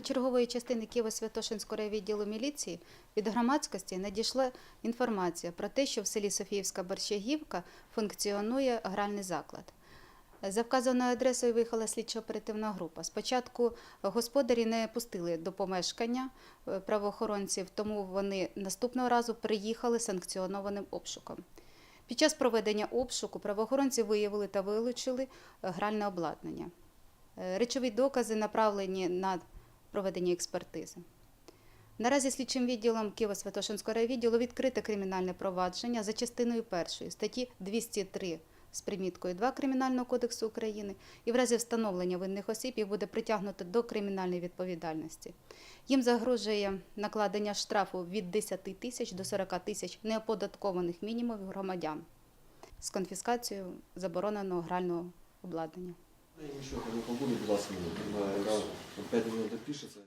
чергової частини Києво-Святошинського райвідділу міліції від громадськості надійшла інформація про те, що в селі Софіївська Борщагівка функціонує гральний заклад. За вказаною адресою виїхала слідчо-оперативна група. Спочатку господарі не пустили до помешкання е, правоохоронців, тому вони наступного разу приїхали санкціонованим обшуком. Під час проведення обшуку правоохоронці виявили та вилучили е, гральне обладнання. Е, Речові докази направлені на проведення експертизи. Наразі слідчим відділом Києво-Святошинського райвідділу відкрите кримінальне провадження за частиною першої статті 203 з приміткою 2 Кримінального кодексу України і в разі встановлення винних осіб їх буде притягнуто до кримінальної відповідальності. Їм загрожує накладення штрафу від 10 тисяч до 40 тисяч неоподаткованих мінімумів громадян з конфіскацією забороненого грального обладнання. Я нічого не побуду 20 минут. На 5 минут допишеться.